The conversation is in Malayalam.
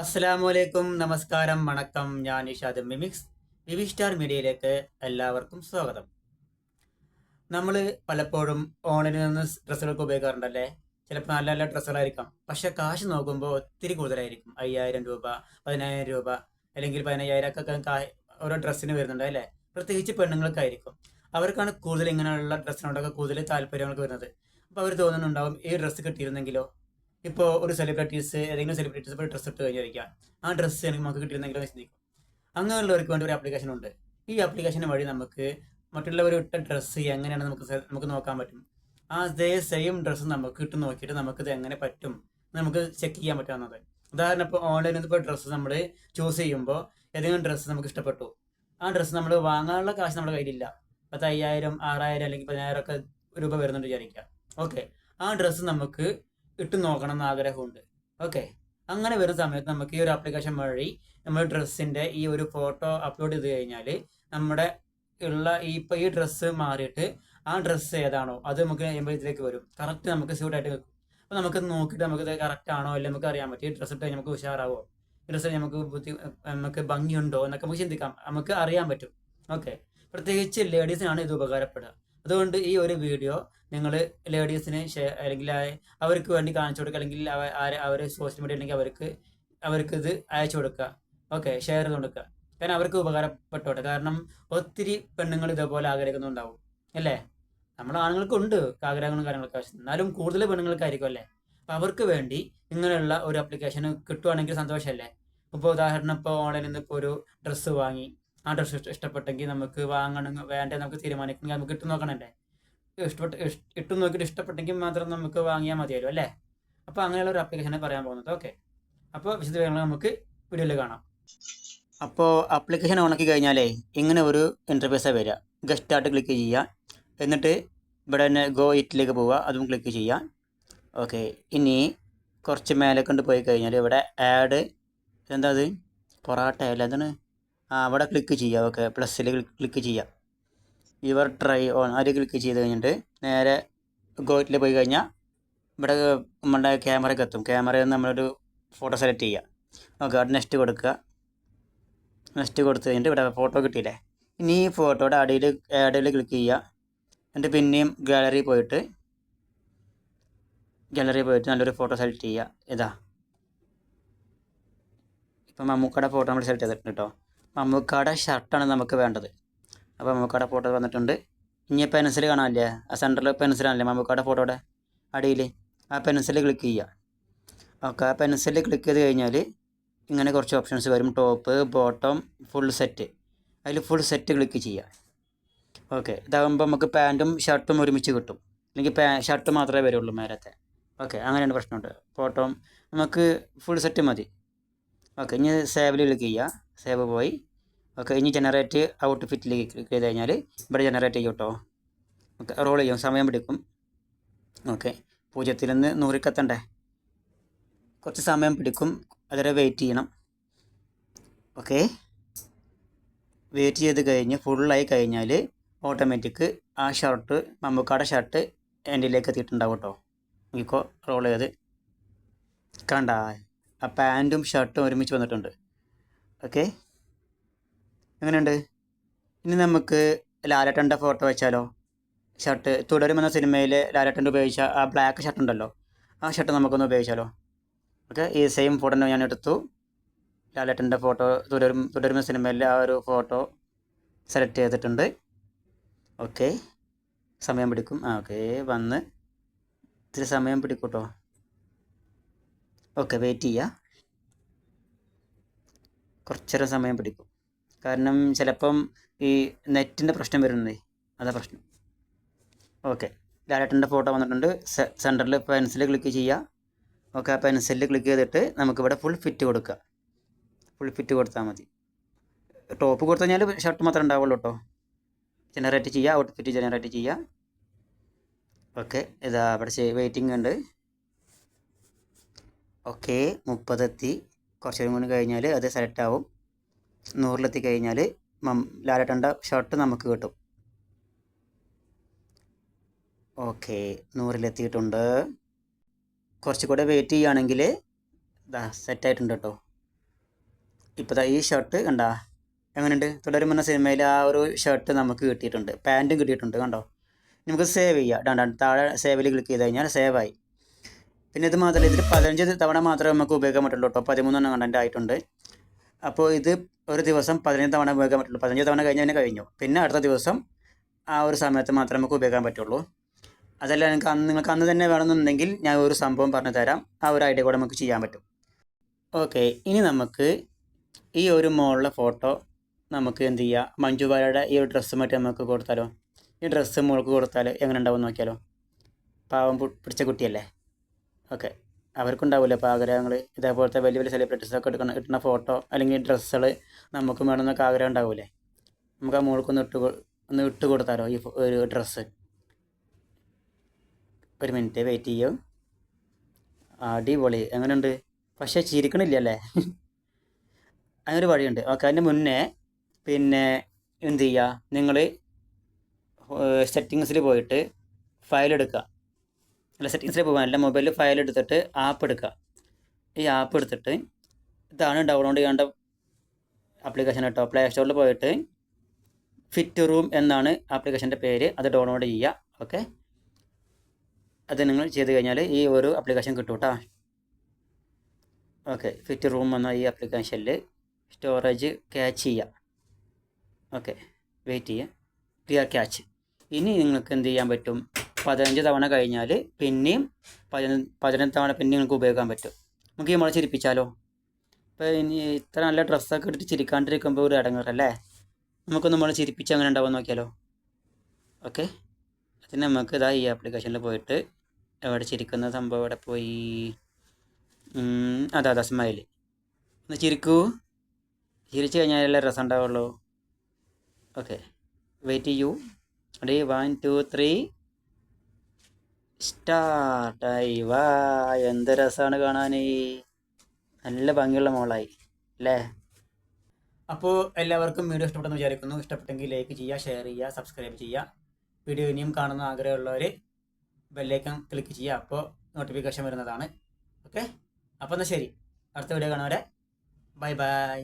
അസ്സലാമലൈക്കും നമസ്കാരം വണക്കം. ഞാൻ ഇഷാദ് മിമിക്സ് വിവി സ്റ്റാർ മീഡിയയിലേക്ക് എല്ലാവർക്കും സ്വാഗതം. നമ്മൾ പലപ്പോഴും ഓൺലൈനിൽ നിന്ന് ഡ്രസ്സുകളൊക്കെ ഉപയോഗിക്കാറുണ്ടല്ലേ? ചിലപ്പോൾ നല്ല നല്ല ഡ്രസ്സുകളായിരിക്കാം. പക്ഷെ കാശ് നോക്കുമ്പോൾ ഒത്തിരി കൂടുതലായിരിക്കും. അയ്യായിരം രൂപ പതിനായിരം രൂപ അല്ലെങ്കിൽ പതിനയ്യായിരമൊക്കെ ഓരോ ഡ്രസ്സിന് വരുന്നുണ്ട് അല്ലേ? പ്രത്യേകിച്ച് പെണ്ണുങ്ങൾക്കായിരിക്കും. അവർക്കാണ് കൂടുതൽ ഇങ്ങനെയുള്ള ഡ്രസ്സിനോടൊക്കെ കൂടുതൽ താല്പര്യങ്ങൾക്ക് വരുന്നത്. അപ്പോൾ അവർ തോന്നുന്നുണ്ടാവും ഈ ഡ്രസ്സ് കിട്ടിയിരുന്നെങ്കിലോ? ഇപ്പോൾ ഒരു സെലിബ്രിറ്റീസ് ഏതെങ്കിലും സെലിബ്രിറ്റീസ് ഇപ്പോൾ ഡ്രസ്സ് ഇട്ട് കഴിഞ്ഞിരിക്കാം ആ ഡ്രസ്സ് എനിക്ക് നമുക്ക് കിട്ടിയിരുന്നെങ്കിലും ചിന്തിക്കും. അങ്ങനെയുള്ളവർക്ക് വേണ്ടി ഒരു ആപ്ലിക്കേഷൻ ഉണ്ട്. ഈ ആപ്ലിക്കേഷൻ വഴി നമുക്ക് മറ്റുള്ളവർ ഇട്ട ഡ്രസ്സ് എങ്ങനെയാണ് നമുക്ക് നമുക്ക് നോക്കാൻ പറ്റും? ആ അതേ സെയിം ഡ്രസ്സ് നമുക്ക് ഇട്ട് നോക്കിയിട്ട് നമുക്കിത് എങ്ങനെ പറ്റും? നമുക്ക് ചെക്ക് ചെയ്യാൻ പറ്റാവുന്നത്. ഉദാഹരണം ഇപ്പോൾ ഓൺലൈനിൽ ഇപ്പോൾ ഡ്രസ്സ് നമ്മൾ ചൂസ് ചെയ്യുമ്പോൾ ഏതെങ്കിലും ഡ്രസ്സ് നമുക്ക് ഇഷ്ടപ്പെട്ടു. ആ ഡ്രസ്സ് നമ്മൾ വാങ്ങാനുള്ള കാശ് നമ്മുടെ കയ്യിലില്ല. പത്ത് അയ്യായിരം ആറായിരം അല്ലെങ്കിൽ പതിനായിരം ഒക്കെ രൂപ വരുന്നുണ്ട് വിചാരിക്കുക. ഓക്കെ ആ ഡ്രസ്സ് നമുക്ക് ഇട്ട് നോക്കണം എന്ന് ആഗ്രഹമുണ്ട്. ഓക്കെ അങ്ങനെ വരുന്ന സമയത്ത് നമുക്ക് ഈ ഒരു ആപ്ലിക്കേഷൻ വഴി നമ്മൾ ഡ്രസ്സിന്റെ ഈ ഒരു ഫോട്ടോ അപ്ലോഡ് ചെയ്ത് കഴിഞ്ഞാൽ നമ്മുടെ ഉള്ള ഈ ഇപ്പോൾ ഈ ഡ്രസ്സ് മാറിയിട്ട് ആ ഡ്രസ്സ് ഏതാണോ അത് നമുക്ക് ഇതിലേക്ക് വരും. കറക്റ്റ് നമുക്ക് സ്യൂട്ടായിട്ട് വെക്കും അപ്പോൾ നമുക്ക് നോക്കിയിട്ട് നമുക്ക് ഇത് കറക്റ്റ് ആണോ അല്ലെങ്കിൽ നമുക്ക് അറിയാൻ പറ്റും. ഈ ഡ്രസ്സ് ഇട്ട് നമുക്ക് ഉഷാറാവോ? ഡ്രസ്സ് നമുക്ക് ബുദ്ധി നമുക്ക് ഭംഗിയുണ്ടോ എന്നൊക്കെ നമുക്ക് ചിന്തിക്കാം. നമുക്ക് അറിയാൻ പറ്റും. ഓക്കെ പ്രത്യേകിച്ച് ലേഡീസിനാണ് ഇത് ഉപകാരപ്പെടുക. അതുകൊണ്ട് ഈ ഒരു വീഡിയോ നിങ്ങൾ ലേഡീസിന് അല്ലെങ്കിൽ അവർക്ക് വേണ്ടി കാണിച്ചു കൊടുക്കുക അല്ലെങ്കിൽ അവർ സോഷ്യൽ മീഡിയ ഉണ്ടെങ്കിൽ അവർക്ക് അവർക്ക് ഇത് അയച്ചു കൊടുക്കുക. ഓക്കെ ഷെയർ ചെയ്ത് കൊടുക്കുക. കാരണം അവർക്ക് ഉപകാരപ്പെട്ടോട്ടെ. കാരണം ഒത്തിരി പെണ്ണുങ്ങൾ ഇതേപോലെ ആഗ്രഹിക്കുന്നുണ്ടാവും. അല്ലേ? നമ്മുടെ ആണുങ്ങൾക്കുണ്ട് ആഗ്രഹങ്ങളും കാര്യങ്ങളൊക്കെ. ആവശ്യം എന്നാലും കൂടുതൽ പെണ്ണുങ്ങൾക്കായിരിക്കും അല്ലേ? അപ്പം അവർക്ക് വേണ്ടി ഇങ്ങനെയുള്ള ഒരു ആപ്ലിക്കേഷൻ കിട്ടുവാണെങ്കിൽ സന്തോഷമല്ലേ? ഇപ്പോൾ ഉദാഹരണം ഇപ്പോൾ ഓൺലൈനിൽ നിന്ന് ഇപ്പോൾ ഒരു ഡ്രസ്സ് വാങ്ങി. ആ ഡ്രസ്സ് ഇഷ്ടപ്പെട്ടെങ്കിൽ നമുക്ക് വാങ്ങണം വേണ്ടേ നമുക്ക് തീരുമാനിക്കണമെങ്കിൽ നമുക്ക് ഇട്ട് നോക്കണല്ലേ? ഇഷ്ടപ്പെട്ട് ഇഷ്- ഇട്ട് നോക്കിയിട്ട് ഇഷ്ടപ്പെട്ടെങ്കിൽ മാത്രം നമുക്ക് വാങ്ങിയാൽ മതിയല്ലോ അല്ലേ? അപ്പോൾ അങ്ങനെയുള്ള ഒരു ആപ്ലിക്കേഷനെ പറയാൻ പോകുന്നത്. ഓക്കെ അപ്പോൾ വിശദവിവരങ്ങൾ നമുക്ക് വീഡിയോയിൽ കാണാം. അപ്പോൾ ആപ്ലിക്കേഷൻ ഓണാക്കി കഴിഞ്ഞാലേ ഇങ്ങനെ ഒരു ഇന്റർഫേസാണ് വരിക. ഗസ്റ്റ് ആയിട്ട് ക്ലിക്ക് ചെയ്യുക. എന്നിട്ട് ഇവിടെ തന്നെ ഗോ ഇറ്റിലേക്ക് പോവുക. അതും ക്ലിക്ക് ചെയ്യുക. ഓക്കെ ഇനി കുറച്ച് മേലെ കൊണ്ട് പോയി കഴിഞ്ഞാൽ ഇവിടെ ആഡ് എന്താ അത്? പൊറാട്ട അല്ല? എന്താണ്? അവിടെ ക്ലിക്ക് ചെയ്യുക ഓക്കെ പ്ലസ്സിൽ ക്ലിക്ക് ചെയ്യുക യുവർ ട്രൈ ഓൺ അതിൽ ക്ലിക്ക് ചെയ്ത് കഴിഞ്ഞിട്ട് നേരെ ഗോറ്റിൽ പോയി കഴിഞ്ഞാൽ ഇവിടെ നമ്മുടെ ക്യാമറയ്ക്ക് എത്തും. ക്യാമറയിൽ നിന്ന് നമ്മളൊരു ഫോട്ടോ സെലക്ട് ചെയ്യുക ഓക്കെ അവിടെ നെക്സ്റ്റ് കൊടുക്കുക. നെക്സ്റ്റ് കൊടുത്ത് കഴിഞ്ഞിട്ട് ഇവിടെ ഫോട്ടോ കിട്ടിയില്ലേ? ഇനി ഈ ഫോട്ടോയുടെ അടിയിൽ ആഡിൽ ക്ലിക്ക് ചെയ്യുക. എന്നിട്ട് പിന്നെയും ഗാലറി പോയിട്ട് ഗാലറി പോയിട്ട് നല്ലൊരു ഫോട്ടോ സെലക്ട് ചെയ്യുക. ഇതാ. ഇപ്പം മമ്മൂക്കയുടെ ഫോട്ടോ നമ്മൾ സെലക്ട് ചെയ്തിട്ടുണ്ട് കേട്ടോ. മമ്മൂക്കയുടെ ഷർട്ടാണ് നമുക്ക് വേണ്ടത്. അപ്പോൾ മമ്മൂക്കാടെ ഫോട്ടോ വന്നിട്ടുണ്ട്. ഇനി പെൻസിൽ കാണാനില്ലേ? ആ സെന്ററിൽ പെൻസിലാണല്ലേ മമ്മൂക്കാടെ ഫോട്ടോയുടെ അടിയിൽ ആ പെൻസിൽ ക്ലിക്ക് ചെയ്യുക. ഓക്കെ ആ പെൻസിൽ ക്ലിക്ക് ചെയ്ത് കഴിഞ്ഞാൽ ഇങ്ങനെ കുറച്ച് ഓപ്ഷൻസ് വരും. ടോപ്പ് ബോട്ടം ഫുൾ സെറ്റ് അതിൽ ഫുൾ സെറ്റ് ക്ലിക്ക് ചെയ്യുക. ഓക്കെ ഇതാകുമ്പോൾ നമുക്ക് പാന്റും ഷർട്ടും ഒരുമിച്ച് കിട്ടും. അല്ലെങ്കിൽ പാ ഷർട്ട് മാത്രമേ വരുള്ളൂ മേലത്തെ. ഓക്കെ അങ്ങനെയാണ് പ്രശ്നമുണ്ട്. ഫോട്ടോ നമുക്ക് ഫുൾ സെറ്റ് മതി. ഓക്കെ ഇനി സേവിൽ ക്ലിക്ക് ചെയ്യുക. സേവ് പോയി. ഓക്കെ ഇനി ജനറേറ്റ് ഔട്ട് ഫിറ്റിലേക്ക് ക്ലിക്ക് ചെയ്ത് കഴിഞ്ഞാൽ ഇവിടെ ജനറേറ്റ് ചെയ്യും കേട്ടോ ഓക്കെ റോൾ ചെയ്യും സമയം പിടിക്കും. ഓക്കെ പൂജ്യത്തിൽ നിന്ന് നൂറിക്കെത്തണ്ടേ? കുറച്ച് സമയം പിടിക്കും അതുവരെ വെയിറ്റ് ചെയ്യണം. ഓക്കെ വെയിറ്റ് ചെയ്ത് കഴിഞ്ഞ് ഫുള്ളായി കഴിഞ്ഞാൽ ഓട്ടോമാറ്റിക് ആ ഷർട്ട് മമ്മൂക്കാടെ ഷർട്ട് എന്റെയിലേക്ക് എത്തിയിട്ടുണ്ടാവും കേട്ടോ നോക്കിക്കോ റോൾ ചെയ്ത്. കണ്ട ആ പാന്റും ഷർട്ടും ഒരുമിച്ച് വന്നിട്ടുണ്ട്. ഓക്കെ എങ്ങനെയുണ്ട്? ഇനി നമുക്ക് ലാലട്ടന്റെ ഫോട്ടോ വെച്ചാലോ? ഷർട്ട് തുടരുമെന്ന സിനിമയിൽ ലാലട്ടൻ ഉപയോഗിച്ച ആ ബ്ലാക്ക് ഷർട്ട് ഉണ്ടല്ലോ. ആ ഷർട്ട് നമുക്കൊന്ന് ഉപയോഗിച്ചാലോ? ഓക്കെ ഈ സെയിം ഫോട്ടോ തന്നെ ഞാൻ എടുത്തു. ലാലട്ടന്റെ ഫോട്ടോ തുടരും തുടരുന്ന സിനിമയിൽ ആ ഒരു ഫോട്ടോ സെലക്ട് ചെയ്തിട്ടുണ്ട്. ഓക്കെ സമയം പിടിക്കും. ആ ഓക്കെ വന്ന് ഇത്തിരി സമയം പിടിക്കൂട്ടോ. കേട്ടോ ഓക്കെ വെയിറ്റ് ചെയ്യുക കുറച്ചേരം സമയം പിടിക്കും. കാരണം ചിലപ്പം ഈ നെറ്റിന്റെ പ്രശ്നം വരുന്നത്. അതാ പ്രശ്നം. ഓക്കെ. ലാലേട്ടന്റെ ഫോട്ടോ വന്നിട്ടുണ്ട്. സെന്ററിൽ പെൻസിൽ ക്ലിക്ക് ചെയ്യുക. ഓക്കെ ആ പെൻസിലിൽ ക്ലിക്ക് ചെയ്തിട്ട് നമുക്കിവിടെ ഫുൾ ഫിറ്റ് കൊടുക്കുക. ഫുൾ ഫിറ്റ് കൊടുത്താൽ മതി. ടോപ്പ് കൊടുത്തു കഴിഞ്ഞാൽ ഷർട്ട് മാത്രമേ ഉണ്ടാവുള്ളൂ കേട്ടോ. ജനറേറ്റ് ചെയ്യുക. ഔട്ട് ഫിറ്റ് ജനറേറ്റ് ചെയ്യുക. ഓക്കെ ഇതാ അവിടെ വെയിറ്റിംഗ് ഉണ്ട്. ഓക്കെ മുപ്പതെത്തി. കുറച്ചു കൂടി കഴിഞ്ഞാൽ അത് സെലക്ട് ആവും. നൂറിലെത്തി കഴിഞ്ഞാൽ മം ലാലട്ടന്റെ ഷർട്ട് നമുക്ക് കിട്ടും. ഓക്കെ നൂറിലെത്തിയിട്ടുണ്ട്. കുറച്ച് കൂടെ വെയിറ്റ് ചെയ്യുകയാണെങ്കിൽ ഇതാ സെറ്റായിട്ടുണ്ട് കേട്ടോ ഇപ്പോൾ ഈ ഷർട്ട് കണ്ടാ? എങ്ങനെയുണ്ട്? തുടരും എന്ന സിനിമയിൽ ആ ഒരു ഷർട്ട് നമുക്ക് കിട്ടിയിട്ടുണ്ട്. പാന്റും കിട്ടിയിട്ടുണ്ട് കണ്ടോ? നമുക്ക് സേവ് ചെയ്യാം. ഡാ താഴെ സേവിൽ ക്ലിക്ക് ചെയ്ത് കഴിഞ്ഞാൽ സേവായി പിന്നെ ഇത് മാത്രമല്ല ഇതിൽ പതിനഞ്ച് തവണ മാത്രമേ നമുക്ക് ഉപയോഗിക്കാൻ പറ്റുള്ളൂ കേട്ടോ പതിമൂന്നെണ്ണം കണ്ടന്റ് ആയിട്ടുണ്ട്. അപ്പോൾ ഇത് ഒരു ദിവസം പതിനഞ്ച് തവണ ഉപയോഗിക്കാൻ പറ്റുള്ളൂ. പതിനഞ്ച് തവണ കഴിഞ്ഞ് തന്നെ കഴിഞ്ഞു. പിന്നെ അടുത്ത ദിവസം ആ ഒരു സമയത്ത് മാത്രമേ നമുക്ക് ഉപയോഗിക്കാൻ പറ്റുള്ളൂ. അതല്ല നിങ്ങൾക്ക് അന്ന് നിങ്ങൾക്ക് അന്ന് തന്നെ വേണമെന്നുണ്ടെങ്കിൽ ഞാൻ ഒരു സംഭവം പറഞ്ഞു തരാം. ആ ഒരു ഐഡിയ കൂടെ നമുക്ക് ചെയ്യാൻ പറ്റും. ഓക്കെ ഇനി നമുക്ക് ഈ ഒരു മോളിലെ ഫോട്ടോ നമുക്ക് എന്ത് ചെയ്യാം? മഞ്ജു വാര്യയുടെ ഈ ഒരു ഡ്രസ്സ് മറ്റേ നമുക്ക് കൊടുത്താലോ? ഈ ഡ്രസ്സ് മോൾക്ക് കൊടുത്താൽ എങ്ങനെ ഉണ്ടാവും നോക്കിയാലോ? പാവം പിടിച്ച കുട്ടിയല്ലേ? ഓക്കെ. അവർക്കുണ്ടാവില്ല അപ്പോൾ ആഗ്രഹങ്ങൾ ഇതേപോലത്തെ വലിയ വലിയ സെലിബ്രിറ്റീസൊക്കെ എടുക്കുന്ന കിട്ടുന്ന ഫോട്ടോ അല്ലെങ്കിൽ ഡ്രസ്സുകൾ നമുക്കും വേണമെന്നൊക്കെ ആഗ്രഹം ഉണ്ടാവില്ലേ നമുക്ക് ആ മോൾക്കൊന്ന് ഇട്ട് ഒന്ന് ഇട്ട് കൊടുത്താലോ ഈ ഒരു ഡ്രസ്സ് ഒരു മിനിറ്റ് വെയിറ്റ് ചെയ്യൂ. അടിപൊളി. എങ്ങനെയുണ്ട്? പക്ഷേ ചിരിക്കണില്ല അല്ലേ അങ്ങനൊരു വഴിയുണ്ട്. ഓക്കെ അതിന് മുന്നേ പിന്നെ എന്ത് ചെയ്യുക നിങ്ങൾ സെറ്റിങ്സിൽ പോയിട്ട് ഫയൽ എടുക്കുക. അല്ല സെറ്റിങ്സിൽ പോകാൻ അല്ല മൊബൈലിൽ ഫയൽ എടുത്തിട്ട് ആപ്പ് എടുക്കുക. ഈ ആപ്പ് എടുത്തിട്ട് ഇതാണ് ഡൗൺലോഡ് ചെയ്യേണ്ട ആപ്ലിക്കേഷൻ കേട്ടോ. പ്ലേ സ്റ്റോറിൽ പോയിട്ട് ഫിറ്റ് റൂം എന്നാണ് ആപ്ലിക്കേഷന്റെ പേര്. അത് ഡൗൺലോഡ് ചെയ്യുക. ഓക്കെ അത് നിങ്ങൾ ചെയ്ത് കഴിഞ്ഞാൽ ഈ ഒരു ആപ്ലിക്കേഷൻ കിട്ടും കേട്ടോ. ഓക്കെ ഫിറ്റ് റൂം എന്ന ഈ ആപ്ലിക്കേഷനിൽ സ്റ്റോറേജ് ക്യാച്ച് ചെയ്യുക. ഓക്കെ വെയിറ്റ് ചെയ്യുക. ക്ലിയർ ക്യാച്ച് ഇനി നിങ്ങൾക്ക് എന്ത് ചെയ്യാൻ പറ്റും? പതിനഞ്ച് തവണ കഴിഞ്ഞാൽ പിന്നെയും പതിന പതിനഞ്ച് തവണ പിന്നെ നിങ്ങൾക്ക് ഉപയോഗിക്കാൻ പറ്റും. നമുക്ക് ഈ മുള ചിരിപ്പിച്ചാലോ? ഇപ്പോൾ ഇനി ഇത്ര നല്ല ഡ്രസ്സൊക്കെ ഇട്ടിട്ട് ചിരിക്കാണ്ടിരിക്കുമ്പോൾ ഒരു ഇടങ്ങറല്ലേ? നമുക്കൊന്ന് നമ്മൾ ചിരിപ്പിച്ച് അങ്ങനെ ഉണ്ടാവുമെന്ന് നോക്കിയാലോ? ഓക്കെ. അതിന് നമുക്ക് ഇതാ ഈ ആപ്ലിക്കേഷനിൽ പോയിട്ട് എവിടെ ചിരിക്കുന്ന സംഭവം എവിടെ പോയി? അതാ അതാ സ്മൈൽ ഒന്ന് ചിരിക്കൂ. ചിരിച്ചു കഴിഞ്ഞാലല്ലേ രസം ഉണ്ടാവുള്ളൂ. ഓക്കെ. വെയിറ്റ് ചെയ്യൂ. റെഡി വൺ ടു ത്രീ സ്റ്റാർട്ടായി വാ എന്ത് രസമാണ് കാണാൻ നല്ല ഭംഗിയുള്ള മോളായി അല്ലേ? അപ്പോൾ എല്ലാവർക്കും വീഡിയോ ഇഷ്ടപ്പെട്ടെന്ന് വിചാരിക്കുന്നു. ഇഷ്ടപ്പെട്ടെങ്കിൽ ലൈക്ക് ചെയ്യുക ഷെയർ ചെയ്യുക സബ്സ്ക്രൈബ് ചെയ്യുക. വീഡിയോ ഇനിയും കാണുന്ന ആഗ്രഹമുള്ളവർ ബെല്ലൈക്കൺ ക്ലിക്ക് ചെയ്യുക. അപ്പോൾ നോട്ടിഫിക്കേഷൻ വരുന്നതാണ്. ഓക്കെ അപ്പോൾ എന്നാൽ ശരി. അടുത്ത വീഡിയോ കാണുന്നവരെ ബൈ ബൈ